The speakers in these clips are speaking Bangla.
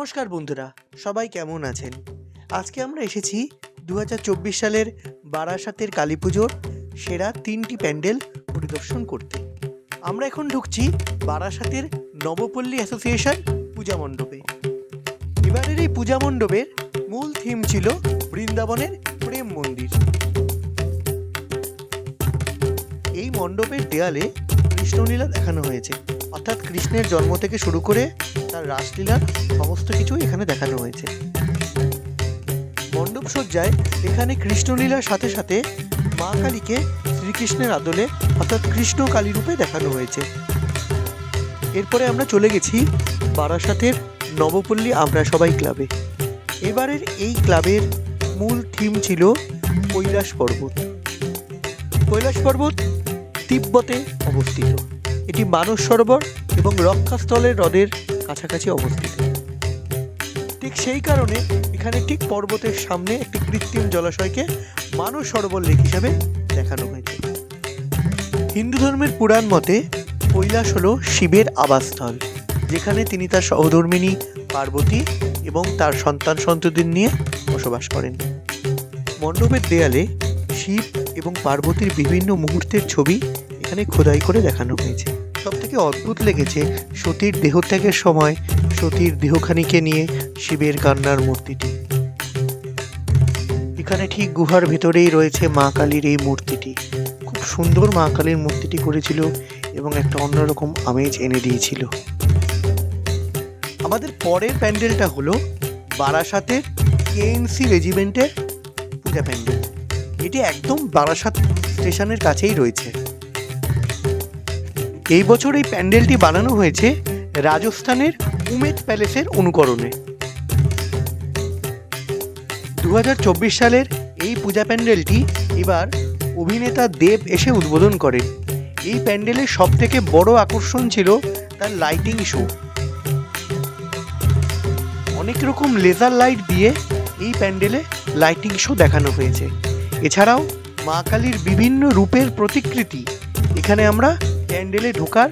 নমস্কার বন্ধুরা, সবাই কেমন আছেন? আজকে আমরা এসেছি দু হাজার চব্বিশ সালের বারাসাতের কালী পুজোর সেরা তিনটি প্যান্ডেল পরিদর্শন করতে। আমরা এখন ঢুকছি বারাসাতের নবপল্লী অ্যাসোসিয়েশন পূজা মণ্ডপে। এবারের এই পূজা মণ্ডপের মূল থিম ছিল বৃন্দাবনের প্রেম মন্দির। এই মণ্ডপের দেয়ালে কৃষ্ণলীলা দেখানো হয়েছে। অর্থাৎ কৃষ্ণের জন্ম থেকে শুরু করে তার রাসলীলার সমস্ত কিছু এখানে দেখানো হয়েছে। মণ্ডপ সজ্জায় এখানে কৃষ্ণলীলার সাথে সাথে মা কালীকে শ্রীকৃষ্ণের আদলে অর্থাৎ কৃষ্ণ কালী রূপে দেখানো হয়েছে। এরপরে আমরা চলে গেছি বারাসাতের নবপল্লী আমরা সবাই ক্লাবে। এবারের এই ক্লাবের মূল থিম ছিল কৈলাস পর্বত। কৈলাস পর্বত তিব্বতে অবস্থিত। এটি মানস সরোবর এবং রক্ষাস্থলের হ্রদের কাছাকাছি অবস্থিত। ঠিক সেই কারণে এখানে ঠিক পর্বতের সামনে একটি কৃত্রিম জলাশয়কে মানস সরোবর লেক হিসাবে দেখানো হয়েছে। হিন্দু ধর্মের পুরাণ মতে কৈলাস হল শিবের আবাসস্থল, যেখানে তিনি তার সহধর্মিনী পার্বতী এবং তার সন্তান সন্ততির নিয়ে বসবাস করেন। মণ্ডপের দেয়ালে শিব এবং পার্বতীর বিভিন্ন মুহূর্তের ছবি এখানে খোদাই করে দেখানো হয়েছে। সব থেকে অদ্ভুত লেগেছে সতীর দেহত্যাগের সময় সতীর দেহখানিকে নিয়ে শিবের কান্নার মূর্তিটি। এখানে ঠিক গুহার ভেতরেই রয়েছে মা কালীর এই মূর্তিটি। খুব সুন্দর মা কালীর মূর্তিটি করেছিল এবং একটা অন্যরকম আমেজ এনে দিয়েছিল। আমাদের পরের প্যান্ডেলটা হলো বারাসাতের কেএনসি রেজিমেন্টের পূজা প্যান্ডেল। এটি একদম বারাসাত স্টেশনের কাছেই রয়েছে। এই বছর এই প্যান্ডেলটি বানানো হয়েছে রাজস্থানের উমেদ প্যালেসের অনুকরণে। দু হাজার চব্বিশ সালের এই পূজা প্যান্ডেলটি এবার অভিনেতা দেব এসে উদ্বোধন করেন। এই প্যান্ডেলের সব থেকে বড় আকর্ষণ ছিল তার লাইটিং শো অনেক রকম লেজার লাইট দিয়ে এই প্যান্ডেলে লাইটিং শো দেখানো হয়েছে। এছাড়াও মা কালীর বিভিন্ন রূপের প্রতিকৃতি। এখানে আমরা প্যান্ডেলে ঢোকার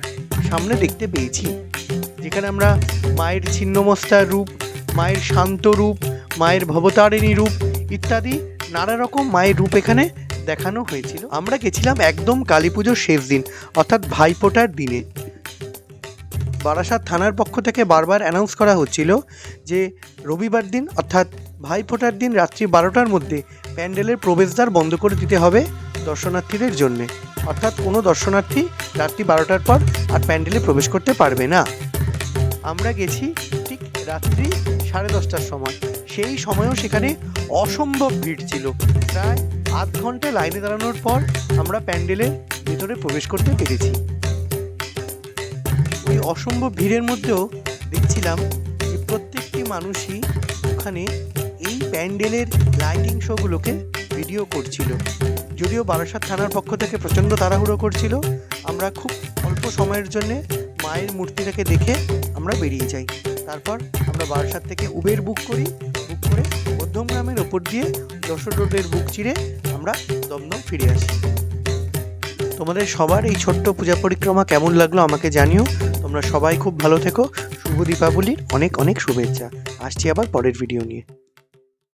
সামনে দেখতে পেয়েছি, যেখানে আমরা মায়ের ছিন্নমস্তার রূপ, মায়ের শান্ত রূপ, মায়ের ভবতারিণী রূপ ইত্যাদি নানা রকম মায়ের রূপ এখানে দেখানো হয়েছিল। আমরা গেছিলাম একদম কালী পুজোর শেষ দিন, অর্থাৎ ভাইফোঁটার দিনে। বারাসাত থানার পক্ষ থেকে বারবার অ্যানাউন্স করা হচ্ছিল যে রবিবার দিন, অর্থাৎ ভাইফোঁটার দিন রাত্রি বারোটার মধ্যে প্যান্ডেলের প্রবেশদ্বার বন্ধ করে দিতে হবে। দর্শনার্থীদের জন্যে। অর্থাৎ কোনো দর্শনার্থী রাত্রি বারোটার পর আর প্যান্ডেলে প্রবেশ করতে পারবে না। আমরা গেছি ঠিক রাত্রি সাড়ে দশটার সময়। সেই সময়ও সেখানে অসম্ভব ভিড় ছিল। প্রায় আধ ঘণ্টা লাইনে দাঁড়ানোর পর আমরা প্যান্ডেলের ভিতরে প্রবেশ করতে পেরেছি। ওই অসম্ভব ভিড়ের মধ্যেও দেখছিলাম যে প্রত্যেকটি মানুষই ওখানে এই প্যান্ডেলের লাইটিং শোগুলোকে ভিডিও করছিল। যদিও বারাসাত থানার পক্ষ থেকে প্রচণ্ড তাড়াহুড়ো করছিল, আমরা খুব অল্প সময়ের জন্য মায়ের মূর্তিটাকে দেখে আমরা বেরিয়ে যাই। তারপর আমরা বারাসাত থেকে উবের বুক করি, বুক করে মধ্যমগ্রামের ওপর দিয়ে যশোর রোডের বুক চিরে আমরা দমদম ফিরে আসি। তোমাদের সবার এই ছোট্ট পূজা পরিক্রমা কেমন লাগল আমাকে জানিও। তোমরা সবাই খুব ভালো থেকো। শুভ দীপাবলির অনেক অনেক শুভেচ্ছা। আসছি আবার পরের ভিডিও নিয়ে।